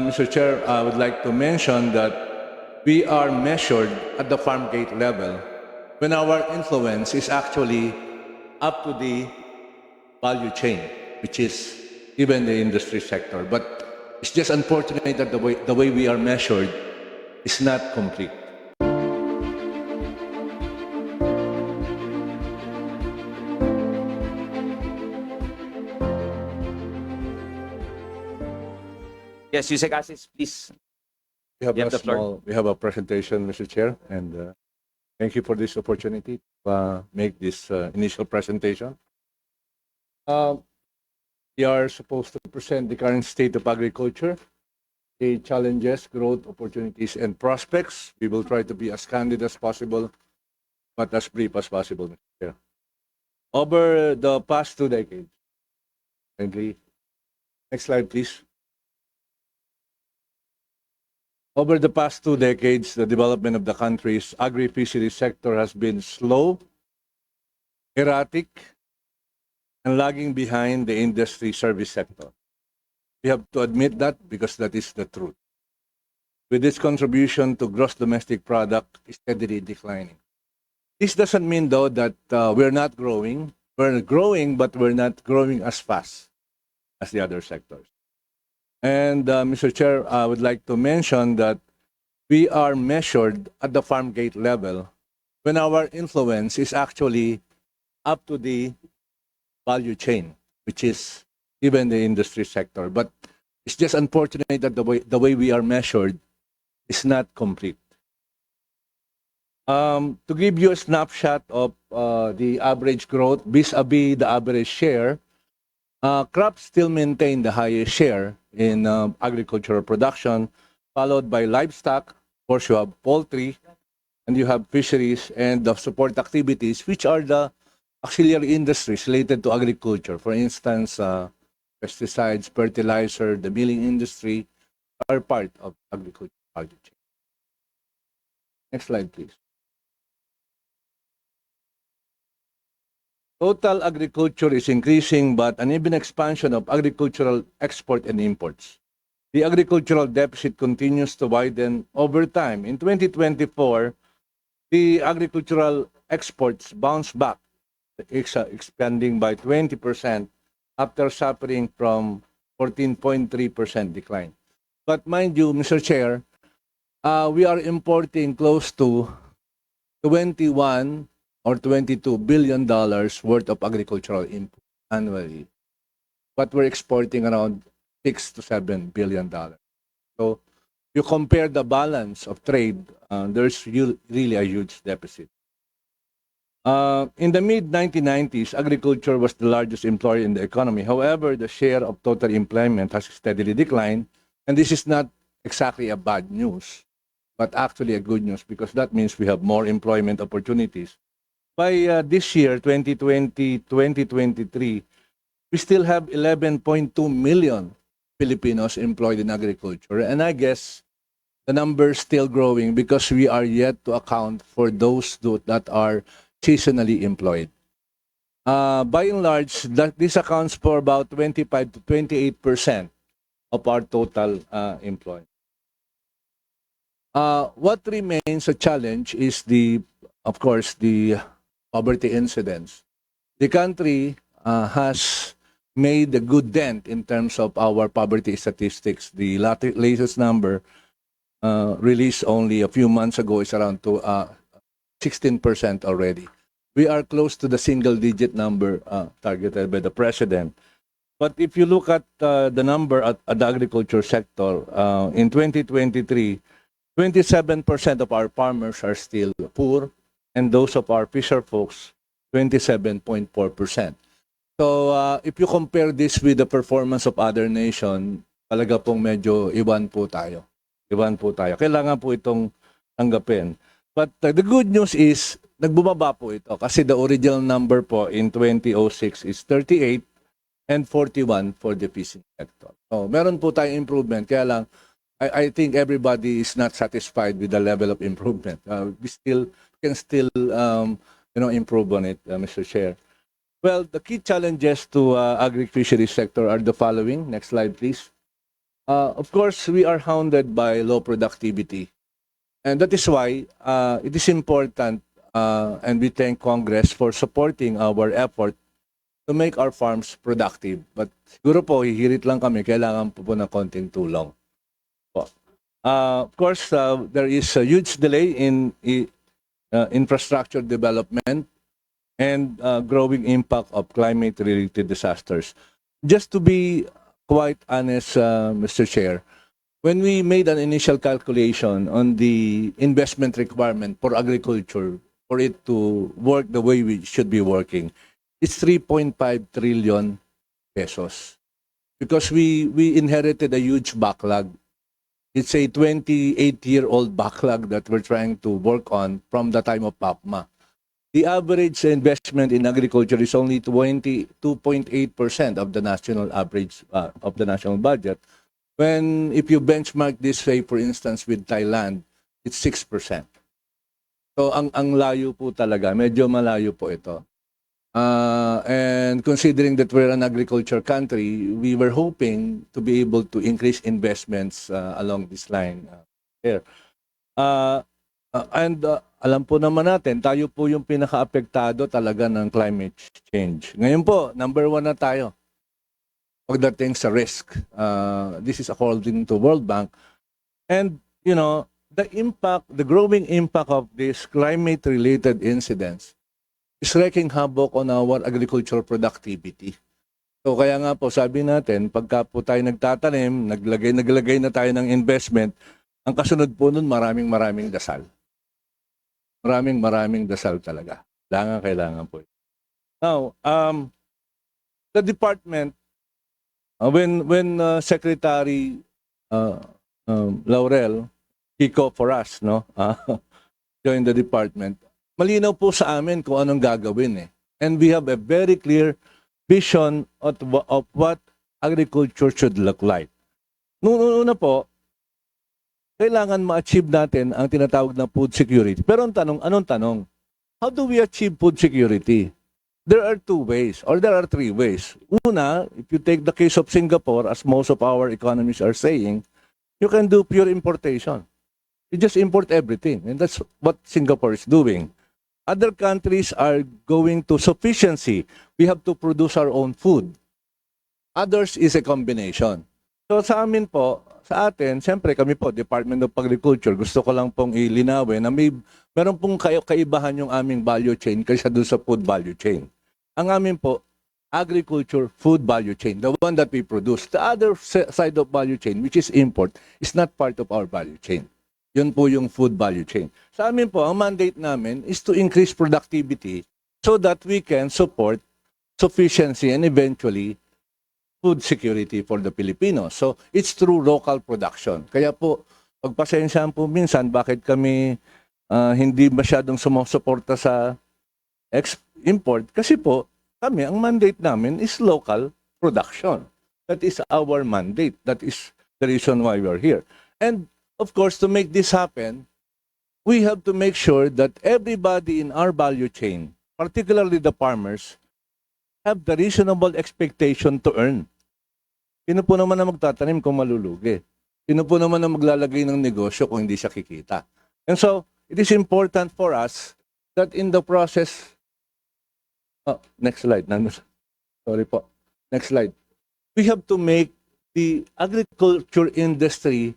uh, Mr. Chair, I would like to mention that we are measured at the farm gate level when our influence is actually up to the value chain, which is even the industry sector. But it's just unfortunate that the way, the way we are measured is not complete. Yes, Yusek Asis, please. We have, You a the floor. small, we have a presentation, Mr. Chair, and uh, thank you for this opportunity to uh, make this uh, initial presentation. Um, we are supposed to present the current state of agriculture, the challenges, growth, opportunities, and prospects. We will try to be as candid as possible, but as brief as possible, Mr. Chair. Over the past two decades, kindly, next slide, please. Over the past two decades, the development of the country's agri-fishery sector has been slow, erratic, and lagging behind the industry service sector. We have to admit that because that is the truth. With its contribution to gross domestic product steadily declining. This doesn't mean, though, that uh, we're not growing. We're growing, but we're not growing as fast as the other sectors. And uh, Mr. Chair, I would like to mention that we are measured at the farm gate level when our influence is actually up to the value chain, which is even the industry sector. But it's just unfortunate that the way, the way we are measured is not complete. Um, to give you a snapshot of uh, the average growth vis-a-vis the average share, uh, crops still maintain the highest share in uh, agricultural production, followed by livestock. Of course, you have poultry, and you have fisheries and the support activities, which are the auxiliary industries related to agriculture. For instance, uh, pesticides, fertilizer, the milling industry are part of agriculture. Next slide, please. Total agriculture is increasing, but an even expansion of agricultural export and imports. The agricultural deficit continues to widen over time. In 2024, the agricultural exports bounced back, expanding by 20% after suffering from 14.3% decline. But mind you, Mr. Chair, uh, we are importing close to 21 or 22 billion dollars worth of agricultural input annually. But we're exporting around 6 to 7 billion dollars. So you compare the balance of trade, uh, there's really a huge deficit. Uh, in the mid 1990s, agriculture was the largest employer in the economy. However, the share of total employment has steadily declined, and this is not exactly a bad news, but actually a good news because that means we have more employment opportunities by uh, this year 2020 2023 we still have 11.2 million filipinos employed in agriculture. And i guess the number is still growing because we are yet to account for those that are seasonally employed. Uh, by and large that this accounts for about 25 to 28 percent of our total uh, employment uh, what remains a challenge is the of course the poverty incidence. The country uh, has made a good dent in terms of our poverty statistics. The latest number uh, released only a few months ago is around to uh, 16% already. We are close to the single digit number uh, targeted by the president. But if you look at uh, the number at, at the agriculture sector, uh, in 2023, 27% of our farmers are still poor, and those of our fisher folks, 27.4%. So uh, if you compare this with the performance of other nation, talaga pong medyo iwan po tayo. Iwan po tayo. Kailangan po itong tanggapin. But uh, the good news is, nagbumaba po ito kasi the original number po in 2006 is 38 and 41 for the fishing sector. So, meron po tayong improvement. Kaya lang, I, I think everybody is not satisfied with the level of improvement. Uh, we still can still um, you know improve on it, uh, Mr. Chair. Well, the key challenges to uh, agri-fishery sector are the following. Next slide, please. Uh, of course, we are hounded by low productivity. And that is why uh, it is important, uh, and we thank Congress for supporting our effort to make our farms productive. But siguro po, hihirit lang kami, kailangan po po ng konting tulong. Uh, of course, uh, there is a huge delay in uh, infrastructure development and uh, growing impact of climate-related disasters. Just to be quite honest, uh, Mr. Chair, when we made an initial calculation on the investment requirement for agriculture, for it to work the way we should be working, it's 3.5 trillion pesos. Because we, we inherited a huge backlog. It's a 28-year-old backlog that we're trying to work on from the time of PAPMA. The average investment in agriculture is only 22.8% of the national average uh, of the national budget. When if you benchmark this say for instance with Thailand, it's 6%. So ang ang layo po talaga, medyo malayo po ito. Uh, and considering that we're an agriculture country, we were hoping to be able to increase investments uh, along this line uh, here. Uh, uh, and uh, alam po naman natin, tayo po yung pinaka-apektado talaga ng climate change. Ngayon po, number one na tayo pagdating sa risk. Uh, this is according to World Bank. And, you know, the impact, the growing impact of these climate-related incidents is wreaking havoc on our agricultural productivity. So kaya nga po sabi natin, pagka po tayo nagtatanim, naglagay, naglagay na tayo ng investment, ang kasunod po nun maraming maraming dasal. Maraming maraming dasal talaga. Kailangan, kailangan po. Now, um, the department, uh, when when uh, Secretary uh, um, Laurel kick off for us, no, uh, join the department, malinaw po sa amin kung anong gagawin eh. And we have a very clear vision of, of what agriculture should look like. Noong una po, kailangan ma-achieve natin ang tinatawag na food security. Pero ang tanong, anong tanong? How do we achieve food security? There are two ways, or there are three ways. Una, if you take the case of Singapore, as most of our economists are saying, you can do pure importation. You just import everything, and that's what Singapore is doing. Other countries are going to sufficiency. We have to produce our own food. Others is a combination. So sa amin po, sa atin, siyempre kami po, Department of Agriculture, gusto ko lang pong ilinawin na may meron pong kayo kaibahan yung aming value chain kaysa doon sa food value chain. Ang amin po, agriculture food value chain, the one that we produce. The other side of value chain, which is import, is not part of our value chain. Yun po yung food value chain. Sa amin po, ang mandate namin is to increase productivity so that we can support sufficiency and eventually food security for the Filipinos. So, it's through local production. Kaya po, pagpasensyahan po minsan, bakit kami ah, hindi masyadong sumusuporta sa import? Kasi po, kami, ang mandate namin is local production. That is our mandate. That is the reason why we are here. And, of course, to make this happen, we have to make sure that everybody in our value chain, particularly the farmers, have the reasonable expectation to earn. Sino po naman na magtatanim kung malulugi? Sino po naman na maglalagay ng negosyo kung hindi siya kikita? And so, it is important for us that in the process... Oh, next slide. Sorry po. Next slide. We have to make the agriculture industry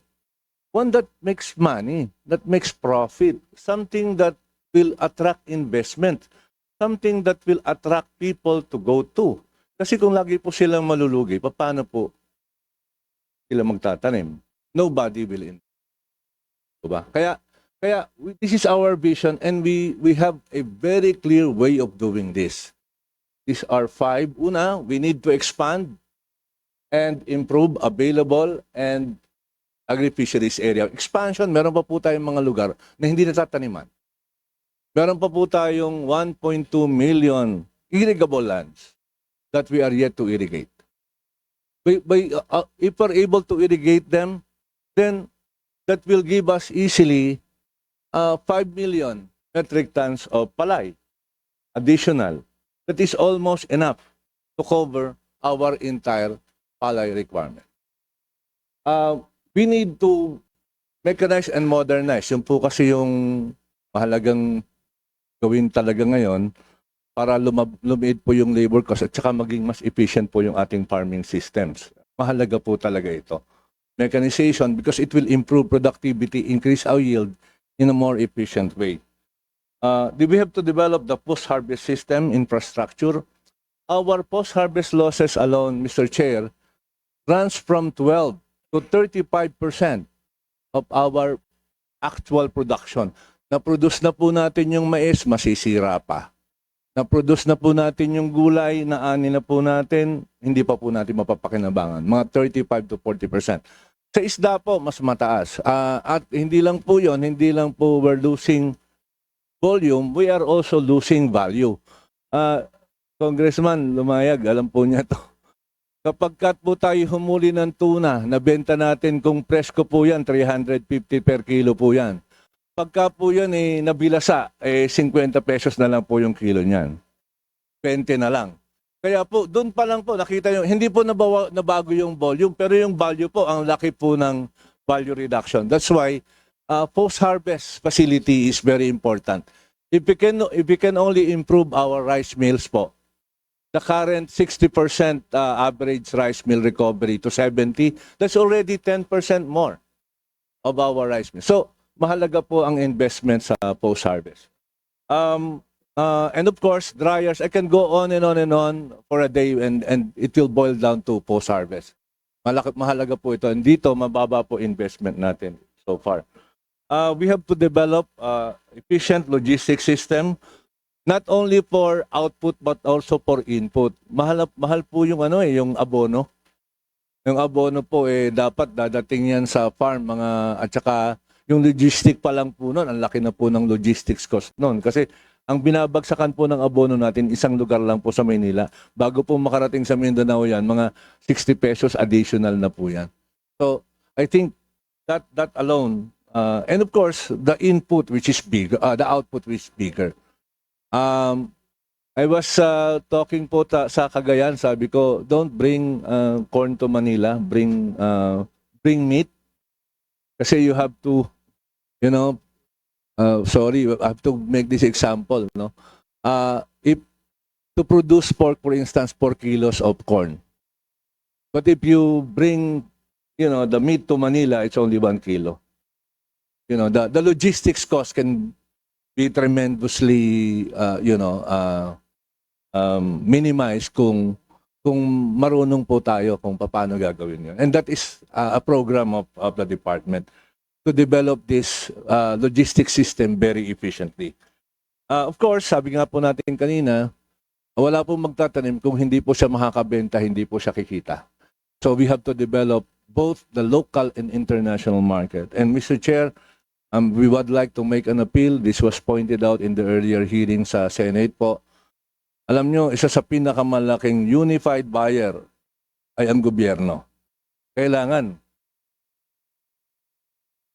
one that makes money, that makes profit, something that will attract investment, something that will attract people to go to. Kasi kung lagi po silang malulugi, paano po sila magtatanim? Nobody will in. Diba? Kaya kaya we- this is our vision and we we have a very clear way of doing this. These are five. Una, we need to expand and improve available and agri-fisheries area. Expansion, meron pa po tayong mga lugar na hindi natataniman. Meron pa po tayong 1.2 million irrigable lands that we are yet to irrigate. By, by, uh, uh, if we're able to irrigate them, then that will give us easily uh, 5 million metric tons of palay additional. That is almost enough to cover our entire palay requirement. uh, we need to mechanize and modernize. Yung po kasi yung mahalagang gawin talaga ngayon para lumab- lumiit po yung labor cost at saka maging mas efficient po yung ating farming systems. Mahalaga po talaga ito. Mechanization because it will improve productivity, increase our yield in a more efficient way. Uh, we have to develop the post-harvest system infrastructure? Our post-harvest losses alone, Mr. Chair, runs from 12 to 35% of our actual production. Na-produce na po natin yung mais, masisira pa. Na-produce na po natin yung gulay, na ani na po natin, hindi pa po natin mapapakinabangan. Mga 35 to 40%. Sa isda po, mas mataas. Ah, at hindi lang po yon, hindi lang po we're losing volume, we are also losing value. Ah, Congressman, lumayag, alam po niya to. Kapag kat po tayo humuli ng tuna, nabenta natin kung presko po yan, 350 per kilo po yan. Pagka po yan eh, nabilasa, eh 50 pesos na lang po yung kilo niyan. 20 na lang. Kaya po, doon pa lang po, nakita yung, hindi po nabawa, nabago yung volume, pero yung value po, ang laki po ng value reduction. That's why, uh, post-harvest facility is very important. If we can, if we can only improve our rice mills po, the current 60% uh, average rice mill recovery to 70, that's already 10% more of our rice mill. So, mahalaga po ang investment sa post-harvest. Um, uh, and of course, dryers, I can go on and on and on for a day and, and it will boil down to post-harvest. Malaki, mahalaga po ito. And dito, mababa po investment natin so far. Uh, we have to develop uh, efficient logistics system not only for output but also for input. Mahal mahal po yung ano eh, yung abono. Yung abono po eh dapat dadating yan sa farm mga at saka yung logistic pa lang po noon, ang laki na po ng logistics cost noon kasi ang binabagsakan po ng abono natin isang lugar lang po sa Maynila. Bago po makarating sa Mindanao yan, mga 60 pesos additional na po yan. So, I think that that alone uh, and of course the input which is big, uh, the output which is bigger. Um, I was uh, talking po ta- sa Cagayan, sabi ko, don't bring uh, corn to Manila, bring uh, bring meat. Kasi you have to, you know, uh, sorry, I have to make this example, no? Uh, if to produce pork, for instance, 4 kilos of corn. But if you bring, you know, the meat to Manila, it's only 1 kilo. You know, the, the logistics cost can be tremendously, uh, you know, uh, um, minimized kung kung marunong po tayo kung paano gagawin yun. And that is uh, a program of, of the department to develop this uh, logistic system very efficiently. Uh, of course, sabi nga po natin kanina, wala po magtatanim kung hindi po siya makakabenta, hindi po siya kikita. So we have to develop both the local and international market. And Mr. Chair, um, we would like to make an appeal. This was pointed out in the earlier hearing sa Senate po. Alam nyo, isa sa pinakamalaking unified buyer ay ang gobyerno. Kailangan,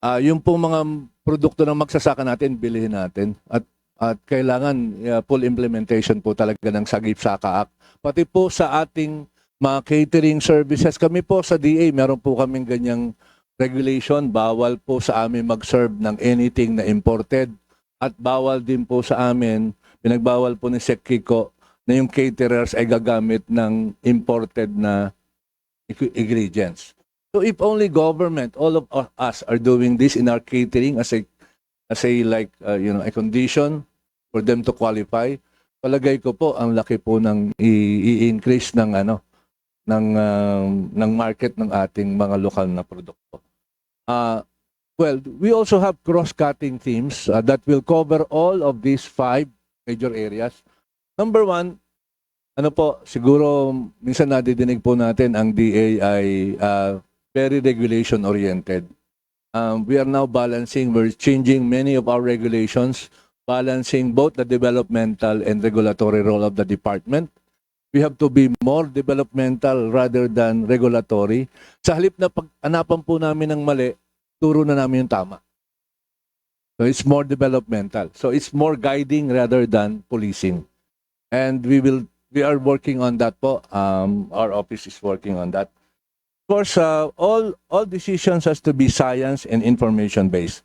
ah yung pong mga produkto ng magsasaka natin, bilhin natin. At, at kailangan ah, full implementation po talaga ng Sagip Saka Act. Pati po sa ating mga catering services, kami po sa DA, meron po kaming ganyang regulation. Bawal po sa amin mag-serve ng anything na imported. At bawal din po sa amin, pinagbawal po ni Sec Kiko na yung caterers ay gagamit ng imported na ingre- ingredients. So if only government, all of us are doing this in our catering as a as a like uh, you know a condition for them to qualify, palagay ko po ang laki po ng i-increase ng ano ng um, ng market ng ating mga lokal na produkto. Uh, well, we also have cross-cutting themes uh, that will cover all of these five major areas. Number one, ano po, siguro minsan nadidinig po natin ang DA ay uh, very regulation-oriented. Um, we are now balancing, we're changing many of our regulations, balancing both the developmental and regulatory role of the department. We have to be more developmental rather than regulatory. Sa halip na pag-anapan po namin ng mali, turo na namin yung tama. So it's more developmental. So it's more guiding rather than policing. And we will we are working on that po. Um, our office is working on that. course, uh, all all decisions has to be science and information based.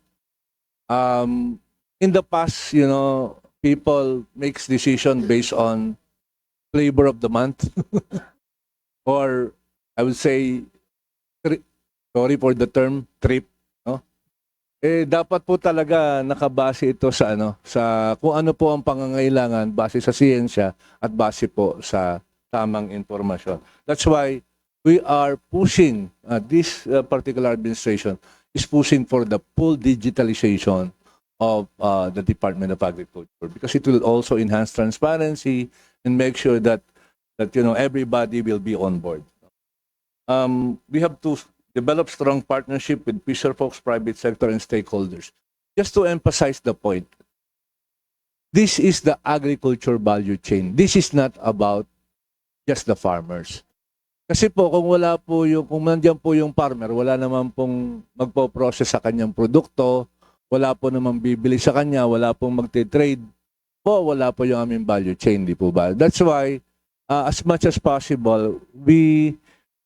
Um, in the past, you know, people makes decision based on flavor of the month, or I would say, tri- sorry for the term, trip. No? Eh, dapat po talaga nakabase ito sa ano, sa kung ano po ang pangangailangan base sa siyensya at base po sa tamang informasyon. That's why we are pushing, uh, this uh, particular administration is pushing for the full digitalization of uh, the Department of Agriculture because it will also enhance transparency and make sure that that you know everybody will be on board. Um, we have to develop strong partnership with Fisher Folks, private sector, and stakeholders. Just to emphasize the point, this is the agriculture value chain. This is not about just the farmers. Kasi po, kung wala po yung, kung nandiyan po yung farmer, wala naman pong magpo-process sa kanyang produkto, wala po naman bibili sa kanya, wala pong magte-trade, po, wala po yung aming value chain, di po ba? That's why, uh, as much as possible, we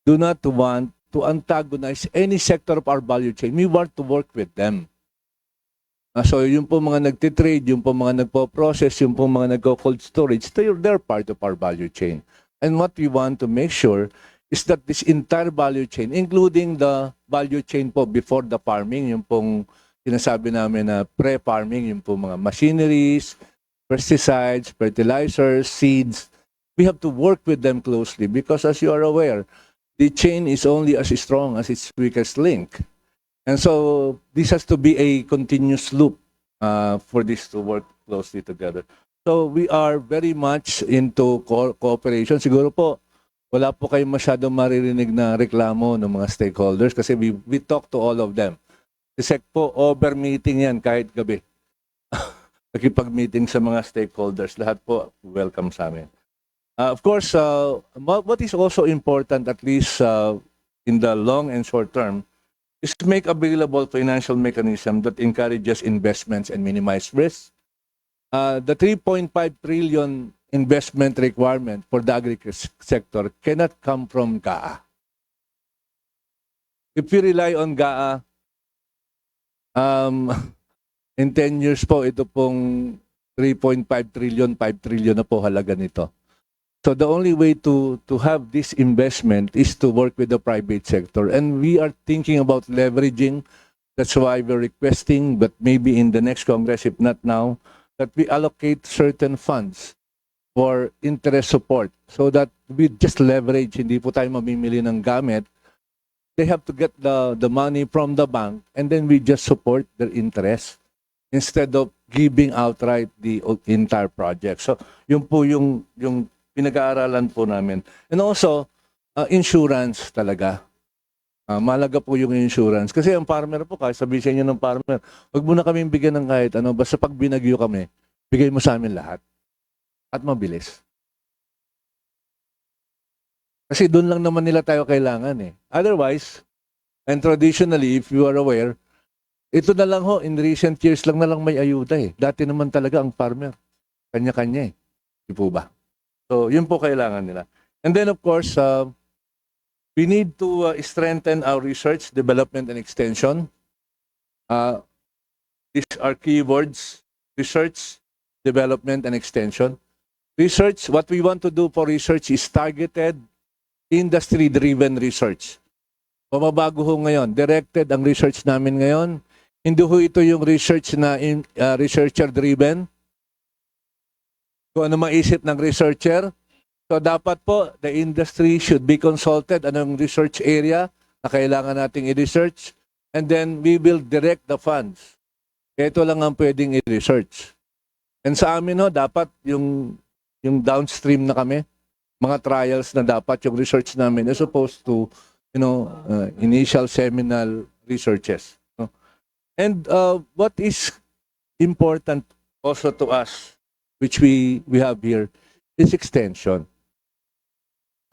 do not want to antagonize any sector of our value chain. We want to work with them. Ah, so, yung po mga nagtitrade, yung po mga nagpo-process, yung po mga nagko-cold storage, they're, they're part of our value chain. And what we want to make sure is that this entire value chain, including the value chain po before the farming, yung pong sinasabi namin na pre-farming, yung po mga machineries, pesticides, fertilizers, seeds, we have to work with them closely because as you are aware, the chain is only as strong as its weakest link. And so this has to be a continuous loop uh, for this to work closely together. So we are very much into co- cooperation. Siguro po, wala po kayong masyadong maririnig na reklamo ng mga stakeholders kasi we, we talk to all of them. Si SEC po, over meeting yan kahit gabi. Nakipag-meeting sa mga stakeholders. Lahat po, welcome sa amin. Uh, of course, uh, what is also important, at least uh, in the long and short term, is to make available financial mechanism that encourages investments and minimize risk. Uh, the 3.5 trillion investment requirement for the agriculture sector cannot come from GAA. If we rely on GAA, um, in 10 years po, ito pong 3.5 trillion, 5 trillion na po halaga nito. So the only way to to have this investment is to work with the private sector, and we are thinking about leveraging. That's why we're requesting, but maybe in the next Congress, if not now, that we allocate certain funds for interest support so that we just leverage. Hindi po tayo mamimili ng gamit. They have to get the the money from the bank, and then we just support their interest instead of giving outright the entire project. So, yun po yung yung pinag-aaralan po namin. And also, uh, insurance talaga. Uh, malaga po yung insurance. Kasi ang farmer po, kahit sabihin sa inyo ng farmer, wag mo na kaming bigyan ng kahit ano, basta pag binagyo kami, bigay mo sa amin lahat. At mabilis. Kasi doon lang naman nila tayo kailangan eh. Otherwise, and traditionally, if you are aware, ito na lang ho, in recent years lang na lang may ayuda eh. Dati naman talaga ang farmer. Kanya-kanya eh. Di po ba? So, yun po kailangan nila. And then, of course, uh, we need to uh, strengthen our research, development, and extension. Uh, these are keywords, research, development, and extension. Research, what we want to do for research is targeted, industry-driven research. Pamabago ho ngayon, directed ang research namin ngayon. Hindi ho ito yung research na uh, researcher-driven, kung ano maisip ng researcher. So dapat po, the industry should be consulted. Anong research area na kailangan nating i-research? And then we will direct the funds. Ito lang ang pwedeng i-research. And sa amin ho, dapat yung, yung downstream na kami, mga trials na dapat yung research namin as opposed to, you know, uh, initial seminal researches. And uh, what is important also to us which we we have here is extension.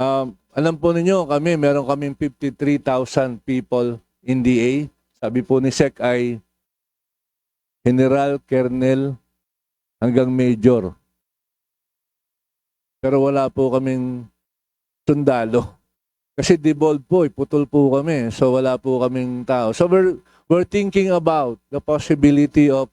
Um, alam po ninyo, kami, meron kaming 53,000 people in DA. Sabi po ni SEC ay General, Colonel, hanggang Major. Pero wala po kaming sundalo. Kasi devolve po, iputol po kami. So wala po kaming tao. So we're, we're thinking about the possibility of,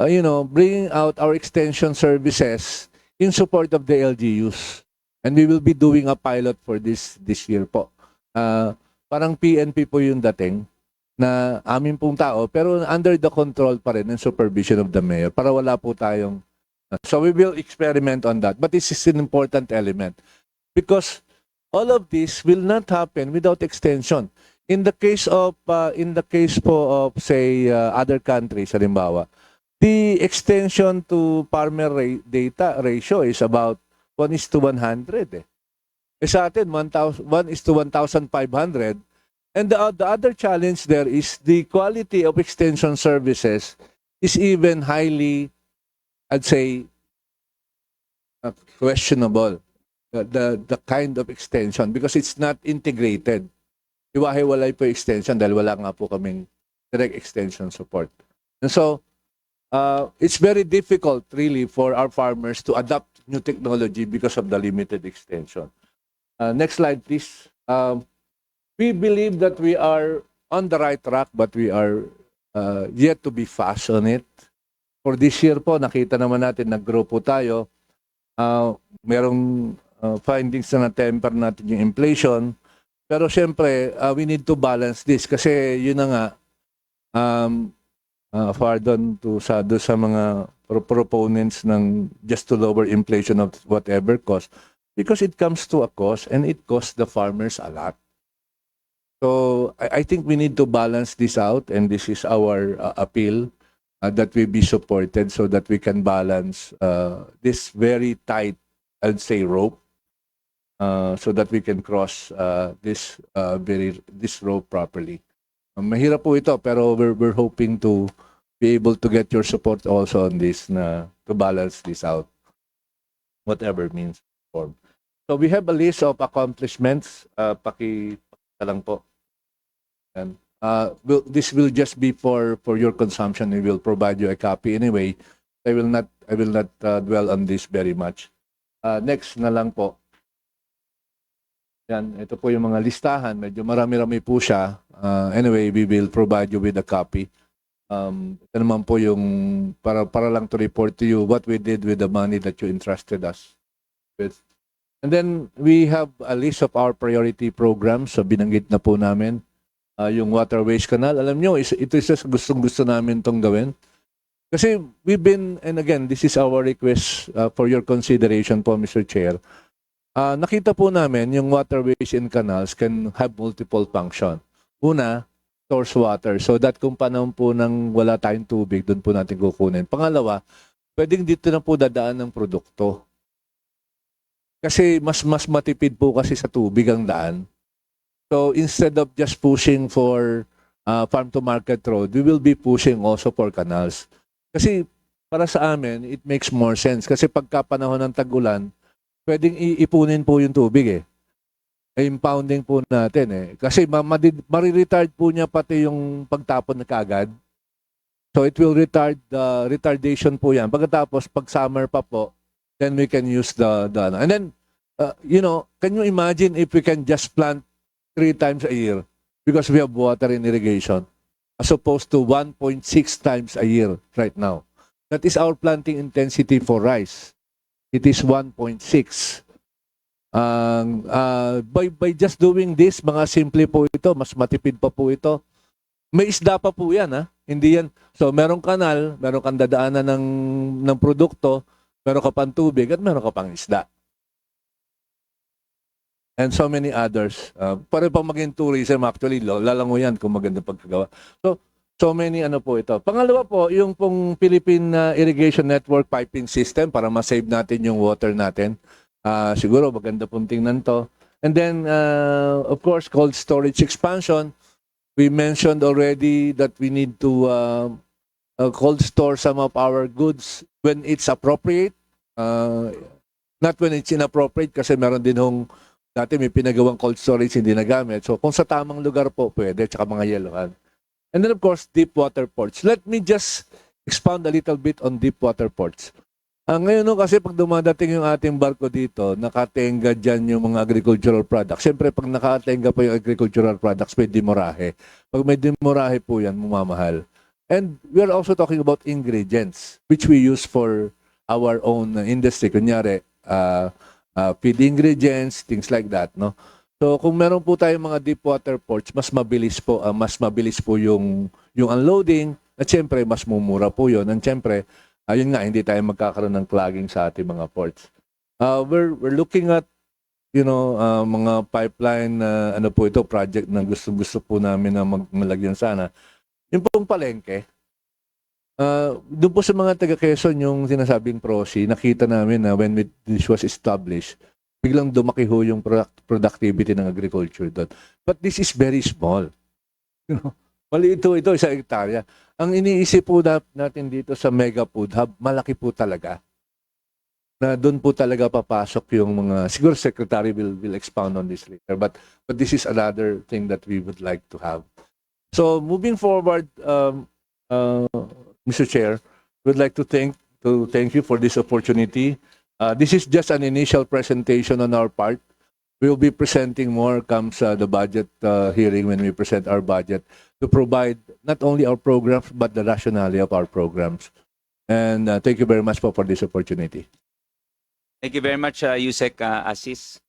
uh, you know, bringing out our extension services in support of the LGUs. And we will be doing a pilot for this this year po. Uh, parang PNP po yung dating na amin pong tao pero under the control pa rin and supervision of the mayor para wala po tayong so we will experiment on that but this is an important element because all of this will not happen without extension in the case of uh, in the case po of say uh, other countries halimbawa the extension to farmer ra- data ratio is about 1 is to 100 eh. Eh sa atin 1,000 1 is to 1,500 And the, the other challenge there is the quality of extension services is even highly, I'd say, uh, questionable. The, the, the kind of extension because it's not integrated. Iwahiwalay po extension dahil wala nga po kaming direct extension support. And so, uh, it's very difficult really for our farmers to adopt new technology because of the limited extension. Uh, next slide, please. Um, we believe that we are on the right track but we are uh, yet to be fast on it. For this year po, nakita naman natin nag-grow po tayo. Uh, merong uh, findings na na-temper natin yung inflation. Pero syempre, uh, we need to balance this kasi yun na nga, um, uh, pardon to sa, do sa mga pro- proponents ng just to lower inflation of whatever cost because it comes to a cost and it costs the farmers a lot. So I, I think we need to balance this out, and this is our uh, appeal uh, that we be supported so that we can balance uh, this very tight, I'd say, rope, uh, so that we can cross uh, this uh, very this rope properly. Uh, mahirap po ito, pero we're we're hoping to be able to get your support also on this na to balance this out, whatever means form. So we have a list of accomplishments. Uh, paki lang po. And uh, will, this will just be for for your consumption. We will provide you a copy anyway. I will not I will not uh, dwell on this very much. Uh, next na lang po. Yan, ito po yung mga listahan. Medyo marami-rami po siya. Uh, anyway, we will provide you with a copy. Um, ito naman po yung para para lang to report to you what we did with the money that you entrusted us with. And then we have a list of our priority programs. So binanggit na po namin uh, yung waterways canal. Alam nyo, is, ito sa gustong-gusto namin tong gawin. Kasi we've been, and again, this is our request uh, for your consideration po, Mr. Chair. Uh, nakita po namin yung waterways and canals can have multiple function. Una, source water. So that kung panahon po nang wala tayong tubig, doon po natin kukunin. Pangalawa, pwedeng dito na po dadaan ng produkto. Kasi mas mas matipid po kasi sa tubig ang daan. So instead of just pushing for uh, farm to market road, we will be pushing also for canals. Kasi para sa amin, it makes more sense. Kasi pagka panahon ng tag-ulan, pwedeng iipunin po yung tubig eh. Impounding po natin eh. Kasi mariretard po niya pati yung pagtapon na kagad. So it will retard the retardation po yan. Pagkatapos, pag summer pa po, then we can use the, the ano. And then, uh, you know, can you imagine if we can just plant three times a year because we have water in irrigation as opposed to 1.6 times a year right now. That is our planting intensity for rice. It is 1.6. Ang uh, by, by just doing this, mga simple po ito, mas matipid pa po ito. May isda pa po yan, ha? Hindi yan. So, merong kanal, meron kang dadaanan ng, ng produkto, meron ka pang tubig, at meron ka pang isda and so many others. Uh, para pa maging tourism actually, lalango yan kung maganda pagkagawa. So, so many ano po ito. Pangalawa po, yung pong Philippine uh, Irrigation Network Piping System para ma-save natin yung water natin. Uh, siguro maganda pong tingnan to. And then, uh, of course, cold storage expansion. We mentioned already that we need to uh, uh, cold store some of our goods when it's appropriate. Uh, not when it's inappropriate kasi meron din hong Dati may pinagawang cold storage hindi nagamit. So kung sa tamang lugar po pwede, tsaka mga yellowhan. And then of course, deep water ports. Let me just expound a little bit on deep water ports. Ah, ngayon no, kasi pag dumadating yung ating barko dito, nakatenga dyan yung mga agricultural products. Siyempre, pag nakatenga pa yung agricultural products, may dimurahe. Pag may dimurahe po yan, mumamahal. And we are also talking about ingredients, which we use for our own uh, industry. Kunyari, uh, uh, feed ingredients, things like that, no? So, kung meron po tayong mga deep water ports, mas mabilis po, ah, mas mabilis po yung, yung unloading. At siyempre, mas mumura po yun. And siyempre, ayun nga, hindi tayo magkakaroon ng clogging sa ating mga ports. Uh, we're, we're looking at, you know, uh, mga pipeline, na ano po ito, project na gusto-gusto po namin na mag- malagyan sana. Yung pong palengke, uh, doon po sa mga taga Quezon, yung sinasabing prosi, nakita namin na when we- this was established, biglang dumaki ho yung product, productivity ng agriculture doon. But this is very small. You know, mali ito, ito, isa hektarya. Ang iniisip po na- natin dito sa Mega Food Hub, malaki po talaga. Na doon po talaga papasok yung mga, siguro Secretary will, will expound on this later, but, but this is another thing that we would like to have. So moving forward, um, uh, Mr. Chair, we'd like to thank, to thank you for this opportunity. Uh, this is just an initial presentation on our part. We will be presenting more comes uh, the budget uh, hearing when we present our budget to provide not only our programs but the rationale of our programs. And uh, thank you very much po for this opportunity. Thank you very much, uh, Yusek uh, Assis.